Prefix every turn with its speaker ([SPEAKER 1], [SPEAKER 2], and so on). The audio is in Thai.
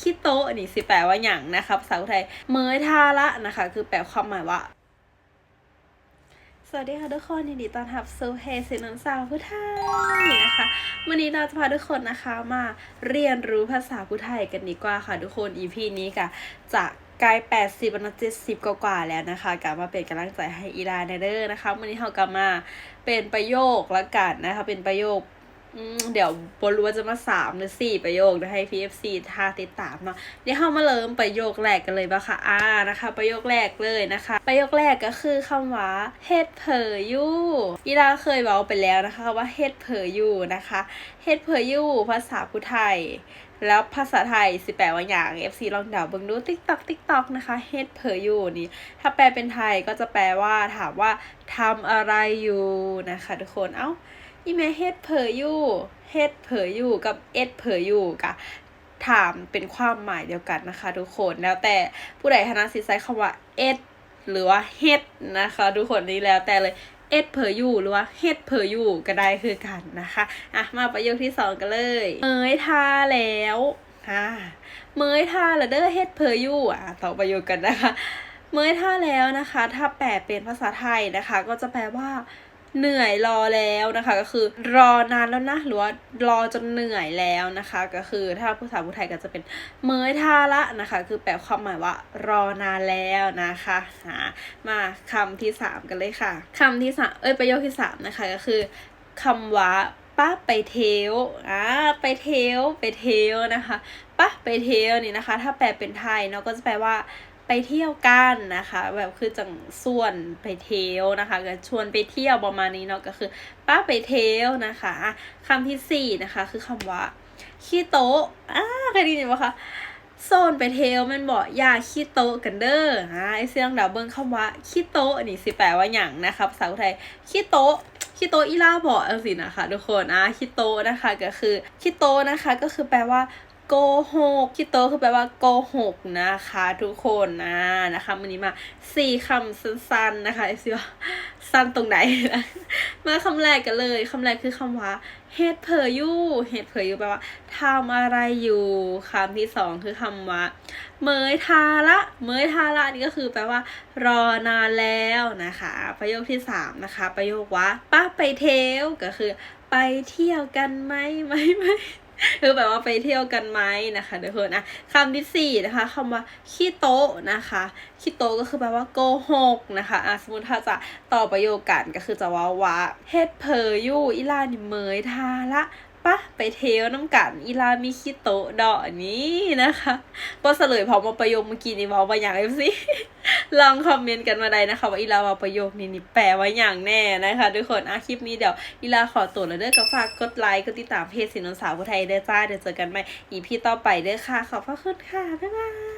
[SPEAKER 1] คิโตะนี่สิแปลว่าหยังนะคะภาษาไทยเมยทาละนะคะ คือแปลความหมายว่า สวัสดีค่ะทุกคนยินดีต้อนรับสู่เพจสินนสาวผู้ไทยนะคะ วันนี้เราจะพาทุกคนนะคะมาเรียนรู้ภาษาผู้ไทยกันดีกว่าค่ะทุกคน EP นี้ค่ะจะกล้80วัน70 กว่าๆแล้วนะคะกลับมาเป็นกำลังใจให้อีลาเนเดอร์นะคะ วันนี้เรากลับมาเป็นประโยคละกันนะคะ เป็นประโยค เดี๋ยวบรู้ว่าจะมาสามหรือสี่ประโยคนะให้ PFC ท่าติดตามเนาะเดี๋ยวเข้ามาเริ่มประโยคแรกกันเลยปะคะอ่านะคะ ประโยคแรกเลยนะคะ ประโยคแรกก็คือคำว่าเฮ็ดเพอยู่อีดาเคยเว้าไปแล้วนะคะว่าเฮ็ดเพอยู่นะคะเฮ็ดเพอยู่ภาษาพุไทย แล้วภาษาไทยสิแปลว่าอย่าง FC ลองเดาเบิ่งดู TikTok TikTok นะคะเฮ็ดเพอยู่นี่ ถ้าแปลเป็นไทยก็จะแปลว่าถามว่าทำอะไรอยู่นะคะ ทุกคนเอ้า อีแม่เฮ็ดเผยอยู่เฮ็ดเผยอยู่กับเอ็ดเผยอยู่กะถามเป็นความหมายเดียวกันนะคะ ทุกคนแล้วแต่ผู้ใดถนัดสิใช้คำว่าเอ็ดหรือว่าเฮ็ดนะคะ ทุกคนนี่แล้วแต่เลยเอ็ดเผยอยู่หรือว่าเฮ็ดเผยอยู่ก็ได้คือกันนะคะ อะ มาประโยคที่สองกันเลย เมยทาแล้วอ่าเมยทาแล้วเด้อเฮ็ดเผยอยู่อะต่อประโยคกันนะคะ เมื่อท่าแล้วนะคะ ถ้าแปลเป็นภาษาไทยนะคะ ก็จะแปลว่า เหนื่อยรอแล้วนะคะ ก็คือรอนานแล้วนะหรือว่ารอจนเหนื่อยแล้วนะคะ ก็คือถ้าภาษาพุทธไทยก็จะเป็นเมื่อท่าละนะคะ คือแปลความหมายว่ารอนานแล้วนะคะมาคำที่สามกันเลยค่ะคำที่สามเอ้ยประโยคที่สามนะคะก็คือคำว่าป้าไปเทวอ่าไปเทวไปเทวนะคะป้าไปเทวนี่นะคะ ถ้าแปลเป็นไทยเนาะก็จะแปลว่า ไปเที่ยวกันนะคะ แบบคือจังส่วนไปเที่ยวนะคะก็ชวนไปเที่ยวประมาณนี้เนาะก็คือ ป้าไปเที่ยวนะคะคำที่สี่นะคะ คือคำว่าขี้โต๊ะอ่าเคยได้ยินไหมคะโซนไปเที่ยวมันบอกอย่าขี้โต๊ะกันเด้ออ่าไอเสียงดาวเบิ้งคำว่าขี้โต๊ะนี่สิแปลว่าอย่างนะคะภาษาไทยขี้โต๊ะขี้โต๊ะอีล่าบอกเอาสินะคะทุกคนอะขี้โต๊ะนะคะก็คือขี้โต๊ะนะคะ ก็คือแปลว่า โกหกคิโตคือแปลว่าโกหกนะคะ ทุกคนนะนะคะวันนี้มาสี่คำสั้นๆนะคะไอซิว่าสั้นตรงไหนนะมาคำแรกกันเลยคำแรกคือคำว่าเฮดเพออยู่เฮดเพออยู่แปลว่าทำอะไรอยู่คำที่สองคือคำว่าเมยทาละเมยทาละนี่ก็คือแปลว่า รอนานแล้วนะคะ ประโยคที่สามนะคะ ประโยคว่าป้าไปเที่ยวก็คือ ไปเที่ยวกันไหมไหมไหม คือแบบว่าไปเที่ยวกันไหมนะคะทุกคนอะคำที่สี่นะคะคำว่าขี้โต๊ะนะคะขี้โต๊ะก็คือแปลว่าโกหกนะคะอะสมมติถ้าจะต่อประโยคกันก็คือจะว่าว่าเฮ็ดเพออยู่อีลานี่เมยทาละ ปะไปเที่ยวน้ำกันอีลามิคิโตะดอนี้นะคะก็เสลยพอมาประโยคเมื่อกี้นี่บอกว่าอย่างไรสิลองคอมเมนต์กันมาได้นะคะ ว่าอีลาว่าประโยคนี้นี่แปลว่าอย่างแน่นะคะทุกคนอะคลิปนี้เดี๋ยวอีลาขอตัวแล้วเด้อก็ฝากกดไลค์กดติดตามเพจสินนสาวผู้ไทยเด้อจ้าเดี๋ยวเจอกันใหม่อีพีต่อไปเด้อค่ะขอบพระคุณค่ะบ๊ายบาย